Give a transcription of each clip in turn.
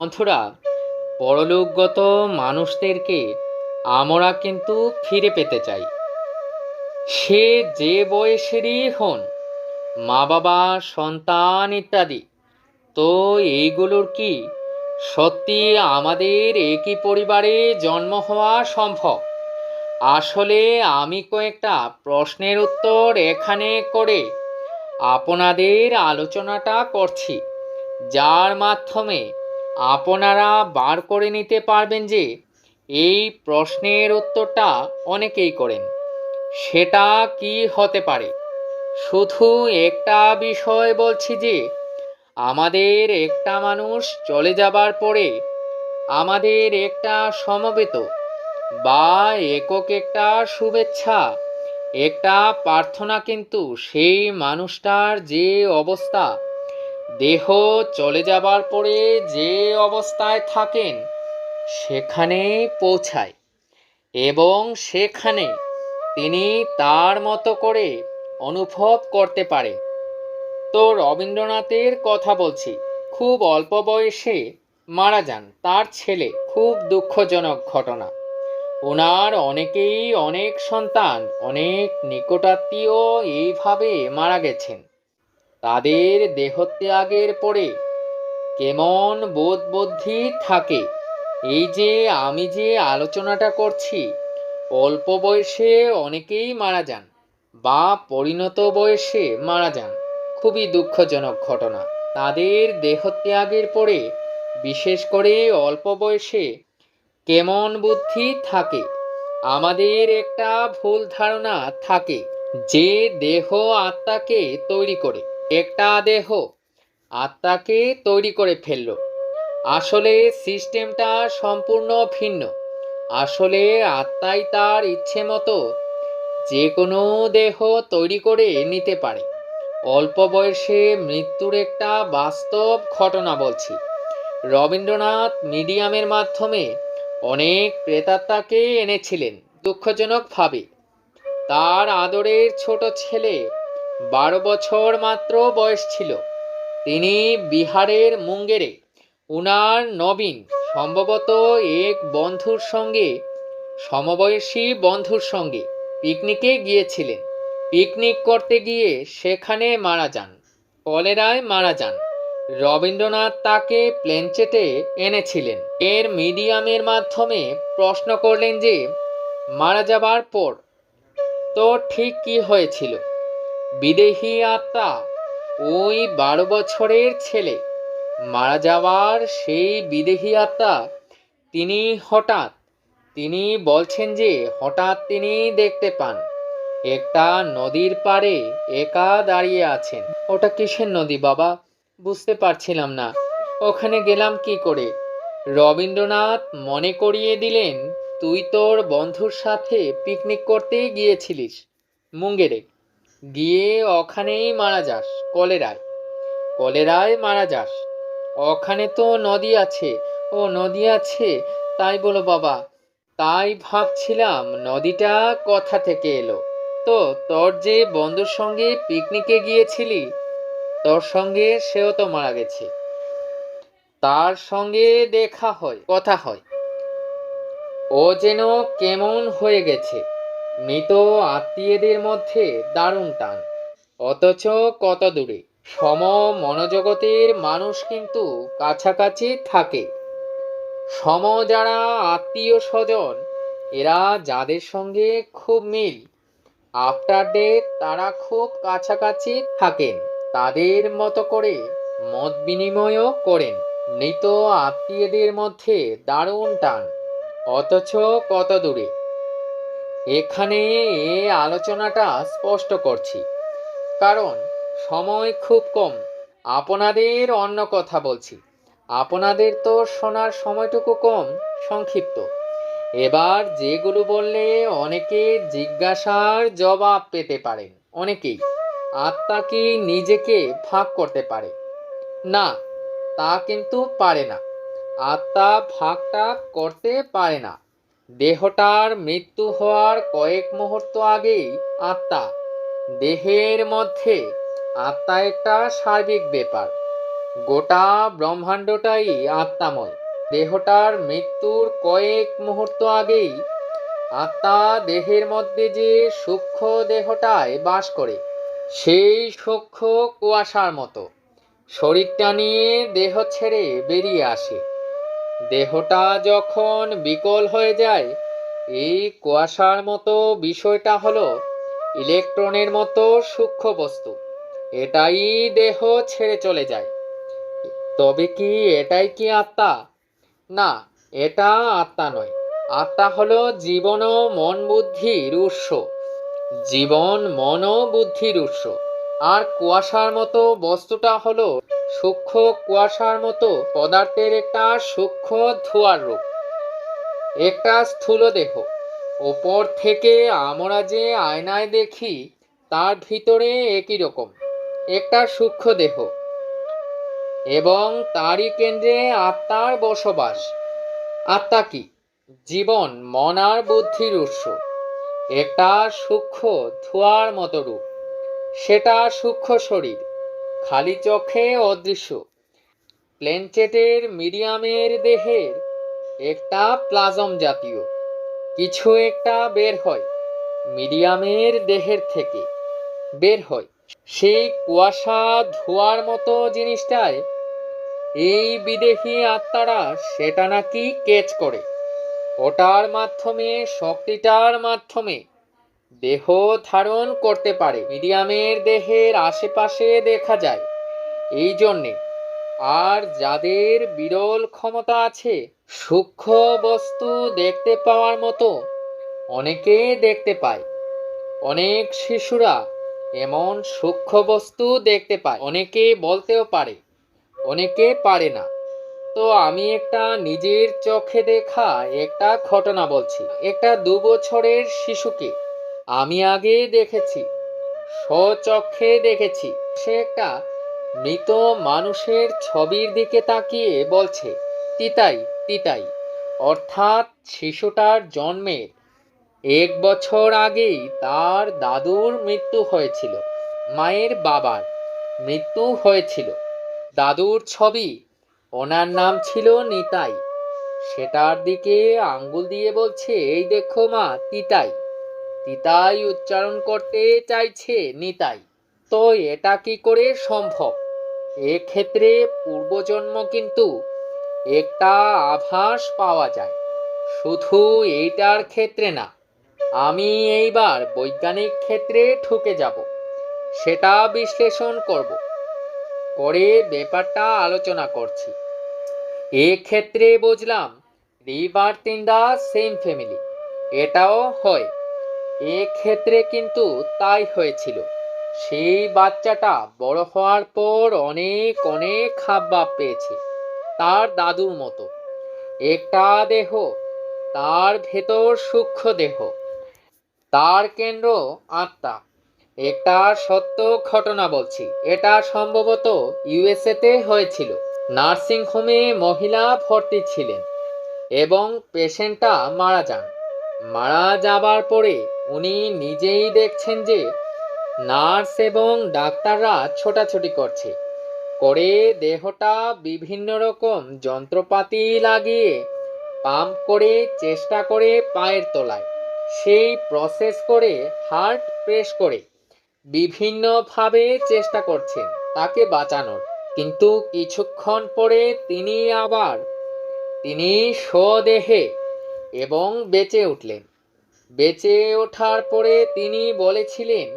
বন্ধুরা, পরলোকগত মানুষদেরকে আমরা কিন্তু ফিরে পেতে চাই। সে যে বয়সেরই হন মা বাবা সন্তান ইত্যাদি, তো এইগুলোর কি সত্যি আমাদের একই পরিবারে জন্ম হওয়া সম্ভব? আসলে আমি কয়েকটা প্রশ্নের উত্তর এখানে করে আপনাদের আলোচনাটা করছি, যার মাধ্যমে আপনারা বার করে নিতে পারবেন যে এই প্রশ্নের উত্তরটা অনেকেই করেন। সেটা কি হতে পারে? শুধু একটা বিষয় বলছি যে, আমাদের একটা মানুষ চলে যাবার পরে আমাদের একটা সমবেত বা একক একটা শুভেচ্ছা, একটা প্রার্থনা কিন্তু সেই মানুষটার যে অবস্থা দেহ চলে যাবার পরে যে অবস্থায় থাকেন, সেখানে পৌঁছায় এবং সেখানে তিনি তার মতো করে অনুভব করতে পারে। তো রবীন্দ্রনাথের কথা বলছি, খুব অল্প বয়সে মারা যান। তার ছেলে, খুব দুঃখজনক ঘটনা। ওনার অনেকেই অনেক সন্তান, অনেক নিকটাত্মীয় এইভাবে মারা গেছেন। তাদের দেহত্যাগের পরে কেমন বোধ বুদ্ধি থাকে? এই যে আমি যে আলোচনাটা করছি, অল্প বয়সে অনেকেই মারা যান বা পরিণত বয়সে মারা যান। খুবই দুঃখজনক ঘটনা। তাদের দেহত্যাগের পরে, বিশেষ করে অল্প বয়সে, কেমন বুদ্ধি থাকে? আমাদের একটা ভুল ধারণা থাকে যে দেহ আত্মাকে তৈরি করে। একটা দেহ আত্মাকে তৈরি করে ফেলল। আসলে সিস্টেমটা সম্পূর্ণ ভিন্ন। আসলে আত্মাই তার ইচ্ছে মতো যে কোনো দেহ তৈরি করে নিতে পারে। অল্প বয়সে মৃত্যুর একটা বাস্তব ঘটনা বলছি। রবীন্দ্রনাথ মিডিয়ামের মাধ্যমে অনেক প্রেতাত্মাকে এনেছিলেন, দুঃখজনকভাবে। তার আদরের ছোট ছেলে বারো বছর মাত্র বয়স ছিল। তিনি বিহারের মুঙ্গেরে উনার নবীন সম্ভবত এক বন্ধুর সঙ্গে, সমবয়সী বন্ধুর সঙ্গে পিকনিকে গিয়েছিলেন। পিকনিক করতে গিয়ে সেখানে মারা যান, কলেরায় মারা যান। রবীন্দ্রনাথ তাকে প্লেনচেটে এনেছিলেন। এর মিডিয়ামের মাধ্যমে প্রশ্ন করলেন যে, মারা যাবার পর তো ঠিক কি হয়েছিল? বিদেহী আত্মা ওই বারো বছরের ছেলে। মারা যাওয়ার সেই বিদেহী আত্মা তিনি হঠাৎ, তিনি বলছেন যে হঠাৎ তিনি দেখতে পান, একটা নদীর পাড়ে একা দাঁড়িয়ে আছেন। ওটা কিসের নদী বাবা? বুঝতে পারছিলাম না। ওখানে গেলাম কি করে? রবীন্দ্রনাথ মনে করিয়ে দিলেন, তুই তোর বন্ধুর সাথে পিকনিক করতেই গিয়েছিলিস। মুঙ্গেরে গিয়ে ওখানেই মারা যাস, কলেরায়। কলেরায় মারা যাস। ওখানে তো নদী আছে। ও, নদী আছে। তাই বলো বাবা। তাই ভাবছিলাম নদীটা কথা থেকে এলো? তো তোর যে বন্ধুর সঙ্গে পিকনিকে গিয়েছিলি, তোর সঙ্গে সেও তো মারা গেছে। তার সঙ্গে দেখা হয়, কথা হয়। ও যেন কেমন হয়ে গেছে। মৃত আত্মীয়দের মধ্যে দারুণ টান। অথচ কত দূরে। সম মনোজগতের মানুষ কিন্তু কাছাকাছি থাকে। সম যারা আত্মীয় স্বজন, এরা যাদের সঙ্গে খুব মিল। আফটার ডেথ তারা খুব কাছাকাছি থাকেন। তাদের মতো করে মত বিনিময়ও করেন। মৃত আত্মীয়দের মধ্যে দারুণ টান। অথচ কত দূরে। এখানে এ আলোচনাটা স্পষ্ট করছি। কারণ সময় খুব কম। আপনাদের অন্য কথা বলছি। আপনাদের তো শোনার সময়টুকু কম, সংক্ষিপ্ত। এবার যেগুলো বললে অনেকে জিজ্ঞাসার জবাব পেতে পারেন। অনেকেই। আত্মা কি নিজেকে ভাগ করতে পারে? না, তা কিন্তু পারে না। আত্মা ভাগটা করতে পারে না। দেহটার মৃত্যু হওয়ার কয়েক মুহূর্ত আগেই আত্মা। দেহের মধ্যে আত্মা একটা সার্বিক ব্যাপার। গোটা ব্রহ্মাণ্ডটাই আত্মাময়। দেহটার মৃত্যুর কয়েক মুহূর্ত আগেই আত্মা দেহের মধ্যে যে সূক্ষ্ম দেহটায় বাস করে, সেই সূক্ষ্ম কুয়াশার মতো। শরীরটা নিয়ে দেহ ছেড়ে বেরিয়ে আসে। দেহটা যখন বিকল হয়ে যায়, এই কুয়াশার মতো বিষয়টা হলো ইলেকট্রনের মতো সূক্ষ্ম বস্তু। এটাই দেহ ছেড়ে চলে যায়। তবে কি এটাই কি আত্মা? না, এটা আত্মা নয়। আত্মা হলো জীবন ও মন বুদ্ধির উৎস। জীবন, মন ও বুদ্ধির উৎস। আর কুয়াশার মতো বস্তুটা হলো সূক্ষ্ম কুয়াশার মতো পদার্থের একটা সূক্ষ্ম ধোঁয়ার রূপ। একটা স্থূল দেহ। ওপর থেকে আমরা যে আয়নায় দেখি, তার ভিতরে একই রকম। একটা সূক্ষ্ম দেহ। এবং তারই কেন্দ্রে আত্মার বসবাস। আত্মা কি? জীবন, মন আর বুদ্ধির উৎস। একটা সূক্ষ্ম ধোঁয়ার মতো রূপ। সেটা সূক্ষ্ম শরীর। খালি চোখে অদৃশ্য। প্লেনচেটের মিডিয়ামের দেহের একটা প্লাজম জাতীয়। কিছু একটা বের হয়, মিডিয়ামের দেহের থেকে বের হয়। সেই কুয়াশা ধোয়ার মতো জিনিসটায় এই বিদেহী আত্মারা সেটা নাকি কেচ করে। ওটার মাধ্যমে, শক্তিটার মাধ্যমে দেহ ধারণ করতে পারে। মিডিয়ামের দেহের আশেপাশে দেখা যায়। এই জন্যে আর যাদের বিরল ক্ষমতা আছে, সূক্ষ্ম বস্তু দেখতে পাওয়ার মতো অনেকে দেখতে পায়। অনেক শিশুরা এমন সূক্ষ্ম বস্তু দেখতে পায়। অনেকে বলতেও পারে, অনেকে পারে না। তো আমি একটা নিজের চোখে দেখা একটা ঘটনা বলছি। একটা দু বছরের শিশুকে আমি আগে দেখেছি স্বচক্ষে দেখেছি। সে একটা মৃত মানুষের ছবির দিকে তাকিয়ে বলছে, তিতাই তিতাই, অর্থাৎ শিশুটার জন্মের এক বছর আগেই তার দাদুর মৃত্যু হয়েছিল, মায়ের বাবার মৃত্যু হয়েছিল। দাদুর ছবি, ওনার নাম ছিল নিতাই। সেটার দিকে আঙ্গুল দিয়ে বলছে, এই দেখো মা, তিতাই। তিতাই উচ্চারণ করতে চাইছে নিতাই। তো এটা কি করে সম্ভব? এক্ষেত্রে পূর্বজন্ম কিন্তু একটা আভাস পাওয়া যায়। শুধু এইটার ক্ষেত্রে না, আমি এইবার বৈজ্ঞানিক ক্ষেত্রে ঠুকে যাব, সেটা বিশ্লেষণ করব, করে ব্যাপারটা আলোচনা করছি। এক্ষেত্রে বুঝলাম rebirth in the same family, এটাও হয়। এক্ষেত্রে কিন্তু তাই হয়েছিল। সেই বাচ্চাটা বড় হওয়ার পর অনেক অনেক খাবার পেয়েছে তার দাদুর মতো। একটা দেহ, তার ভেতর সূক্ষ্ম দেহ, তার কেন্দ্র আত্মা। একটা সত্য ঘটনা বলছি, এটা সম্ভবত ইউএসএতে হয়েছিল। নার্সিং হোমে মহিলা ভর্তি ছিলেন এবং পেশেন্টটা মারা যান। মারা যাবার পরে উনি নিজেই দেখছেন যে নার্স এবং ডাক্তাররা ছোটাছুটি করছে। করে দেহটা বিভিন্ন রকম যন্ত্রপাতি লাগিয়ে পাম্প করে চেষ্টা করে পায়ের তলায়। সেই প্রসেস করে হার্ট প্রেস করে বিভিন্নভাবে চেষ্টা করছেন তাকে বাঁচানোর। কিন্তু কিছুক্ষণ পরে তিনি আবার তিনি স্বদেহে এবং বেঁচে উঠলেন। বেঁচে ওঠার পরে তিনি বলেছিলেন,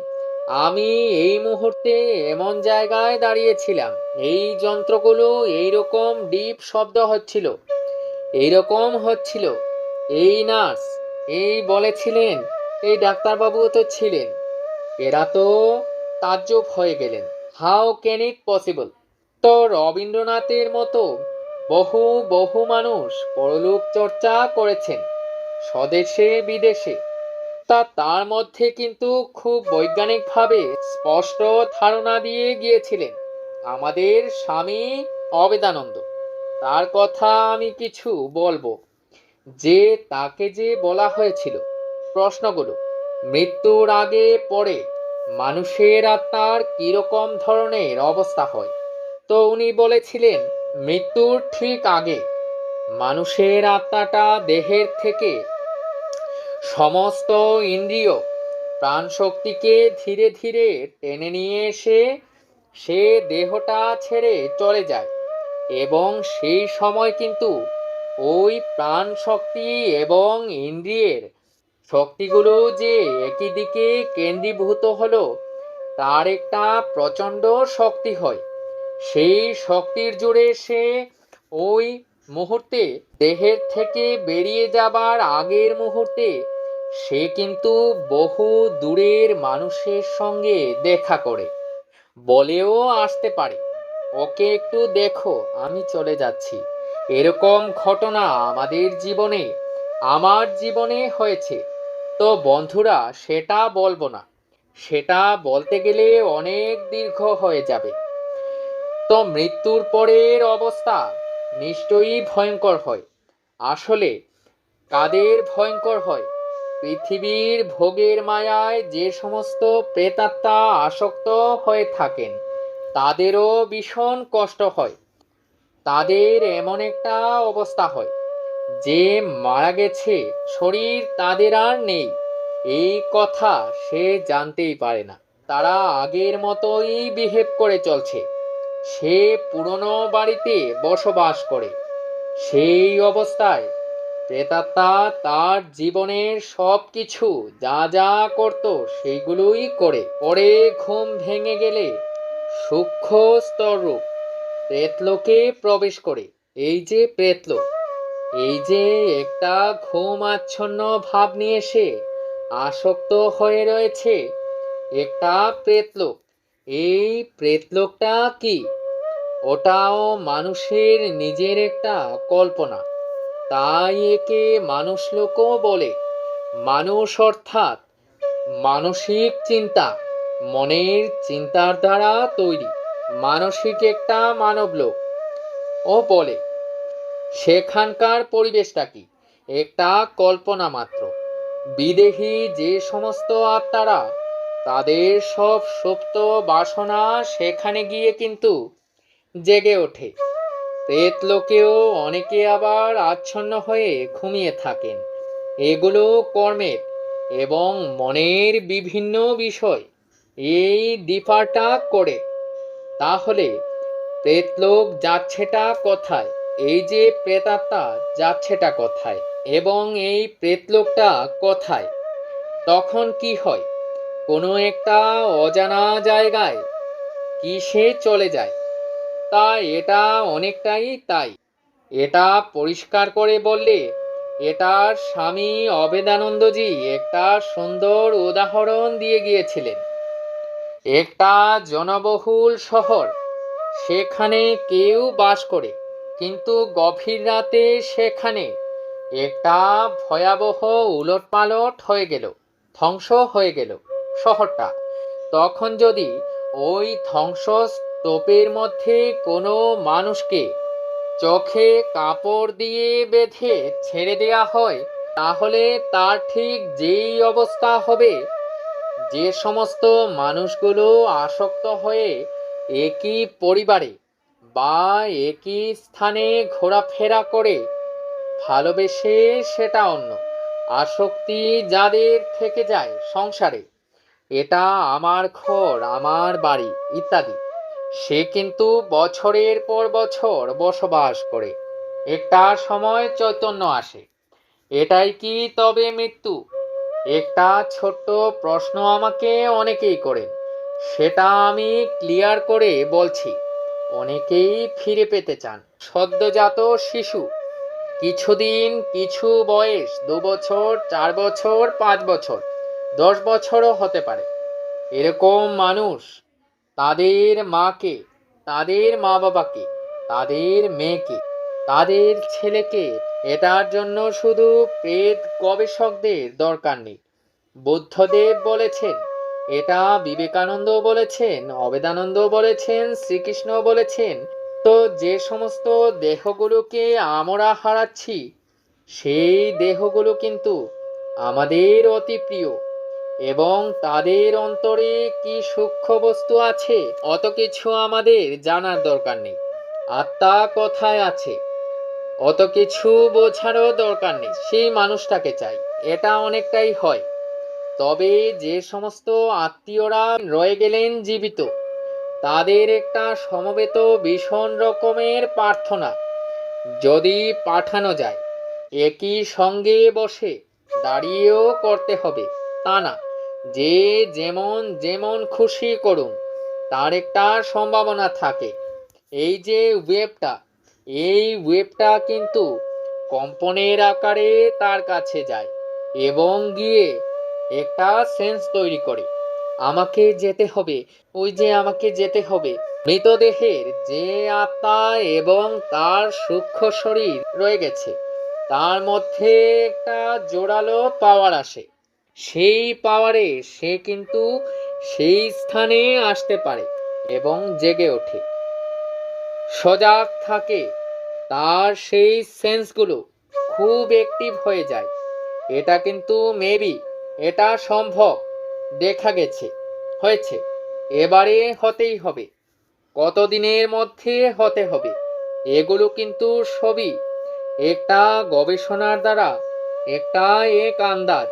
আমি এই মুহূর্তে এমন জায়গায় দাঁড়িয়েছিলাম। এই যন্ত্রগুলো এইরকম ডিপ শব্দ হচ্ছিল। এইরকম হচ্ছিল। এই নার্স, এই বলেছিলেন, এই ডাক্তারবাবুও তো ছিলেন। এরা তো তাজ্জব হয়ে গেলেন। How can it possible? তো রবীন্দ্রনাথের মতো বহু বহু মানুষ পরলোক চর্চা করেছেন। স্বদেশে, বিদেশে। তা তার মধ্যে কিন্তু খুব বৈজ্ঞানিকভাবে স্পষ্ট ধারণা দিয়ে গিয়েছিলেন আমাদের স্বামী অবেদানন্দ। তার কথা আমি কিছু বলব। যে তাকে যে বলা হয়েছিল, প্রশ্নগুলো, মৃত্যুর আগে, পরে, মানুষের আত্মার কীরকম ধরনের অবস্থা হয়। তো উনি বলেছিলেন, মৃত্যুর ঠিক আগে, মানুষের আত্মাটা দেহের থেকে সমস্ত ইন্দ্রিয় প্রাণশক্তিকে ধীরে ধীরে টেনে নিয়ে এসে সে দেহটা ছেড়ে চলে যায়। এবং সেই সময় কিন্তু ওই প্রাণ শক্তি এবং ইন্দ্রিয়ের শক্তিগুলো যে একই দিকে কেন্দ্রীভূত হলো, তার একটা প্রচণ্ড শক্তি হয়। সেই শক্তির জোরে সে ওই মুহূর্তে, দেহের থেকে বেরিয়ে যাবার আগের মুহূর্তে, সে কিন্তু বহু দূরের মানুষের সঙ্গে দেখা করে। বলেও আসতে পারে, ওকে একটু দেখো, আমি চলে যাচ্ছি। এরকম ঘটনা আমাদের জীবনে, আমার জীবনে হয়েছে। তো বন্ধুরা, সেটা বলব না। সেটা বলতে গেলে অনেক দীর্ঘ হয়ে যাবে। তো মৃত্যুর পরের অবস্থা নিশ্চয়ই ভয়ঙ্কর হয়। আসলে কাদের ভয়ঙ্কর হয়? পৃথিবীর ভোগের মায়ায় যে সমস্ত প্রেতাত্মা আসক্ত হয়ে থাকেন, তাদেরও ভীষণ কষ্ট হয়। তাদের এমন একটা অবস্থা হয়, যে মারা গেছে, শরীর তাদের আর নেই। এই কথা সে জানতেই পারে না। তারা আগের মতোই বিহেভ করে চলছে। সে পুরনো বাড়িতে বসবাস করে। সেই অবস্থায় প্রেতাত্মা তার জীবনের সব কিছু যা যা করত সেইগুলোই করে। পরে ঘুম ভেঙে গেলে সূক্ষ্ম স্তররূপ প্রেতলোকে প্রবেশ করে। এই যে প্রেতলোক এই যে একটা ঘুম আচ্ছন্ন ভাব নিয়ে সে আসক্ত হয়ে রয়েছে, একটা প্রেতলোক। এই প্রেতলোকটা কি? ওটাও মানুষের নিজের একটা কল্পনা। তাই একে মানুষ লোকও বলে। মানুষ অর্থাৎ মানসিক চিন্তা, মনের চিন্তার দ্বারা তৈরি। মানসিক একটা মানবলোক। ও বলে, সেখানকার পরিবেশটা কি? একটা কল্পনা মাত্র। বিদেহী যে সমস্ত আত্মারা তাদের সব সুপ্ত বাসনা সেখানে গিয়ে কিন্তু জেগে ওঠে। প্রেত লোকেও অনেকে আবার আচ্ছন্ন হয়ে ঘুমিয়ে থাকেন। এগুলো কর্মের এবং মনের বিভিন্ন বিষয়। এই ডিফারটা করে। তাহলে প্রেতলোক যাচ্ছেটা কথায়? এই যে প্রেতাত্মা যাচ্ছেটা কথায়? এবং এই প্রেতলোকটা কথায়? তখন কি হয়? কোনো একটা অজানা জায়গায় কি সে চলে যায়? তা এটা অনেকটাই তাই। এটা পরিষ্কার করে বললে, এটার স্বামী অবেদানন্দজি একটা সুন্দর উদাহরণ দিয়ে গিয়েছিলেন। একটা জনবহুল শহর, সেখানে কেউ বাস করে, কিন্তু গভীর রাতে সেখানে একটা ভয়াবহ উলটপালট হয়ে গেল, ধ্বংস হয়ে গেল। শহরটা। তখন যদি ওই ধ্বংস স্তূপের মধ্যে কোনো মানুষকে চোখে কাপড় দিয়ে বেঁধে ছেড়ে দেয়া হয়, তাহলে তার ঠিক যেই অবস্থা হবে। যে সমস্ত মানুষগুলো আসক্ত হয়ে একই পরিবারে বা একই স্থানে ঘোরাফেরা করে ভালোবেসে সেটা অন্য। আসক্তি যাদের থেকে যায় সংসারে। এটা আমার ঘর, আমার বাড়ি, ইত্যাদি। সে কিন্তু বছরের পর বছর বসবাস করে। একটা সময় চৈতন্য আসে। এটাই কি তবে মৃত্যু? একটা ছোট্ট প্রশ্ন আমাকে অনেকেই করেন। সেটা আমি ক্লিয়ার করে বলছি। অনেকেই ফিরে পেতে চান। সদ্যজাত শিশু। কিছুদিন, কিছু বয়স, দু বছর, চার বছর, পাঁচ বছর। দশ বছরও হতে পারে। এরকম মানুষ তাদের মাকে, তাদের মা বাবাকে তাদের মেয়েকে, তাদের ছেলেকে এটার জন্য শুধু প্রেত গবেষকদের দরকার নেই। বুদ্ধদেব বলেছেন, এটা বিবেকানন্দ বলেছেন, অবেদানন্দ বলেছেন, শ্রীকৃষ্ণ বলেছেন, তো যে সমস্ত দেহগুলোকে আমরা হারাচ্ছি, সেই দেহগুলো কিন্তু আমাদের অতি প্রিয়। এবং তাদের অন্তরে কি সূক্ষ্ম বস্তু আছে? অত কিছু আমাদের জানার দরকার নেই। আত্মা কোথায় আছে। অত কিছু বোঝারও দরকার নেই। সেই মানুষটাকে চাই। এটা অনেকটাই হয়। তবে যে সমস্ত আত্মীয়রা রয়ে গেলেন জীবিত, তাদের একটা সমবেত ভীষণ রকমের প্রার্থনা। যদি পাঠানো যায়, একই সঙ্গে বসে দাঁড়িয়েও করতে হবে। তা না। যে যেমন যেমন খুশি করুন, তার একটা সম্ভাবনা থাকে। এই যে ওয়েবটা, এই ওয়েবটা কিন্তু কম্পনের আকারে তার কাছে যায় এবং গিয়ে একটা সেন্স তৈরি করে। আমাকে যেতে হবে, ওই যে আমাকে যেতে হবে। মৃতদেহের যে আত্মা এবং তার সূক্ষ্ম শরীর রয়ে গেছে, তার মধ্যে একটা জোরালো পাওয়ার আসে। সেই পাওয়ারে সে কিন্তু সেই স্থানে আসতে পারে এবং জেগে ওঠে। সজাগ থাকে, তার সেই সেন্সগুলো খুব অ্যাক্টিভ হয়ে যায়। এটা কিন্তু মেবি এটা সম্ভব, দেখা গেছে, হয়েছে। এবারে হতেই হবে, কতদিনের মধ্যে হতে হবে, এগুলো কিন্তু সবই একটা গবেষণার দ্বারা একটা এক আন্দাজ।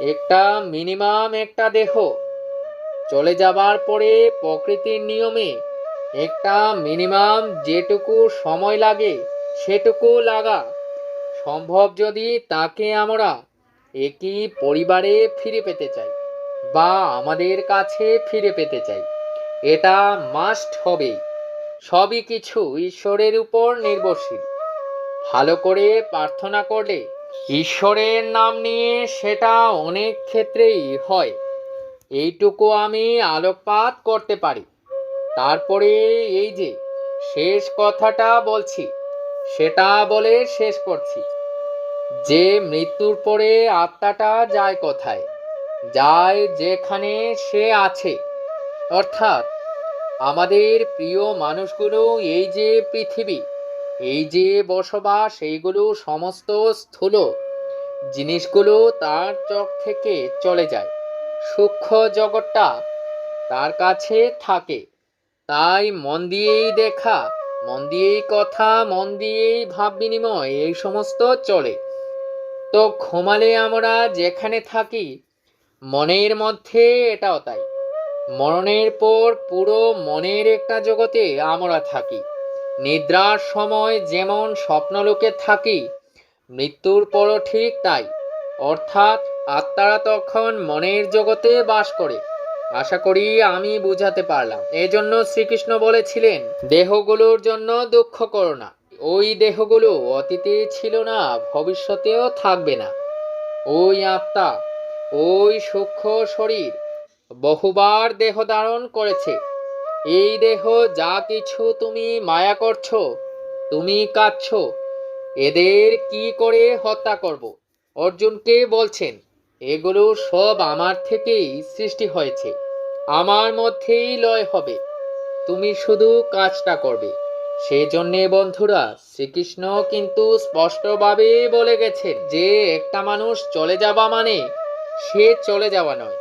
একটা মিনিমাম একটা দেহ। চলে যাবার পরে প্রকৃতির নিয়মে একটা মিনিমাম যেটুকু সময় লাগে সেটুকু লাগা। সম্ভব যদি তাকে আমরা একই পরিবারে ফিরে পেতে চাই বা আমাদের কাছে ফিরে পেতে চাই, এটা মাস্ট হবে। সবই কিছু ঈশ্বরের উপর নির্ভরশীল। ভালো করে প্রার্থনা করলে ঈশ্বরের নাম নিয়ে সেটা অনেক ক্ষেত্রেই হয়। এইটুকু আমি আলোকপাত করতে পারি। তারপরে এই যে শেষ কথাটা বলছি, সেটা বলে শেষ করছি। যে মৃত্যুর পরে আত্মাটা যায় কোথায়? যায় যেখানে সে আছে। অর্থাৎ আমাদের প্রিয় মানুষগুলো এই যে পৃথিবী এই যে বসবাস, এইগুলো সমস্ত স্থূল। জিনিসগুলো তার চোখ থেকে চলে যায়। সূক্ষ্ম জগৎটা তার কাছে থাকে। তাই মন দিয়েই দেখা, মন দিয়েই কথা, মন দিয়েই ভাব বিনিময়, এই সমস্ত চলে। তো ঘুমালে আমরা যেখানে থাকি, মনের মধ্যে এটাও তাই। মরণের পর পুরো মনের একটা জগতে আমরা থাকি। নিদ্রার সময় যেমন স্বপ্নলোকে থাকি, মৃত্যুর পরও ঠিক তাই। অর্থাৎ আত্মারা তখন মনের জগতে বাস করে। আশা করি আমি বুঝাতে পারলাম। এজন্য শ্রীকৃষ্ণ বলেছিলেন, দেহগুলোর জন্য দুঃখ করো না। ওই দেহগুলো অতীতে ছিল না, ভবিষ্যতেও থাকবে না। ওই আত্মা, ওই সূক্ষ্ম শরীর বহুবার দেহ ধারণ করেছে। এই দেহ যা কিছু তুমি মায়া করছ, তুমি কাঁদছ, এদের কি করে হত্যা করব? অর্জুনকে বলছেন, এগুলো সব আমার থেকেই সৃষ্টি হয়েছে, আমার মধ্যেই লয় হবে, তুমি শুধু কাজটা করবে। সেজন্যে বন্ধুরা, শ্রীকৃষ্ণ কিন্তু স্পষ্টভাবে বলে গেছেন যে, একটা মানুষ চলে যাওয়া মানে সে চলে যাওয়া নয়,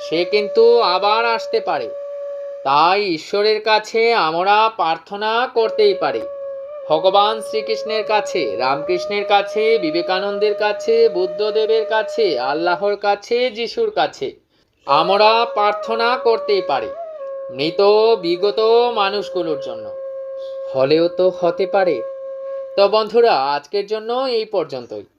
সে কিন্তু আবার আসতে পারে। তাই ঈশ্বরের কাছে আমরা প্রার্থনা করতেই পারি। ভগবান শ্রীকৃষ্ণের কাছে, রামকৃষ্ণের কাছে, বিবেকানন্দের কাছে, বুদ্ধদেবের কাছে, আল্লাহর কাছে, যিশুর কাছে আমরা প্রার্থনা করতেই পারি, মৃত, বিগত মানুষগুলোর জন্য। হলেও তো হতে পারে। তো বন্ধুরা, আজকের জন্য এই পর্যন্তই।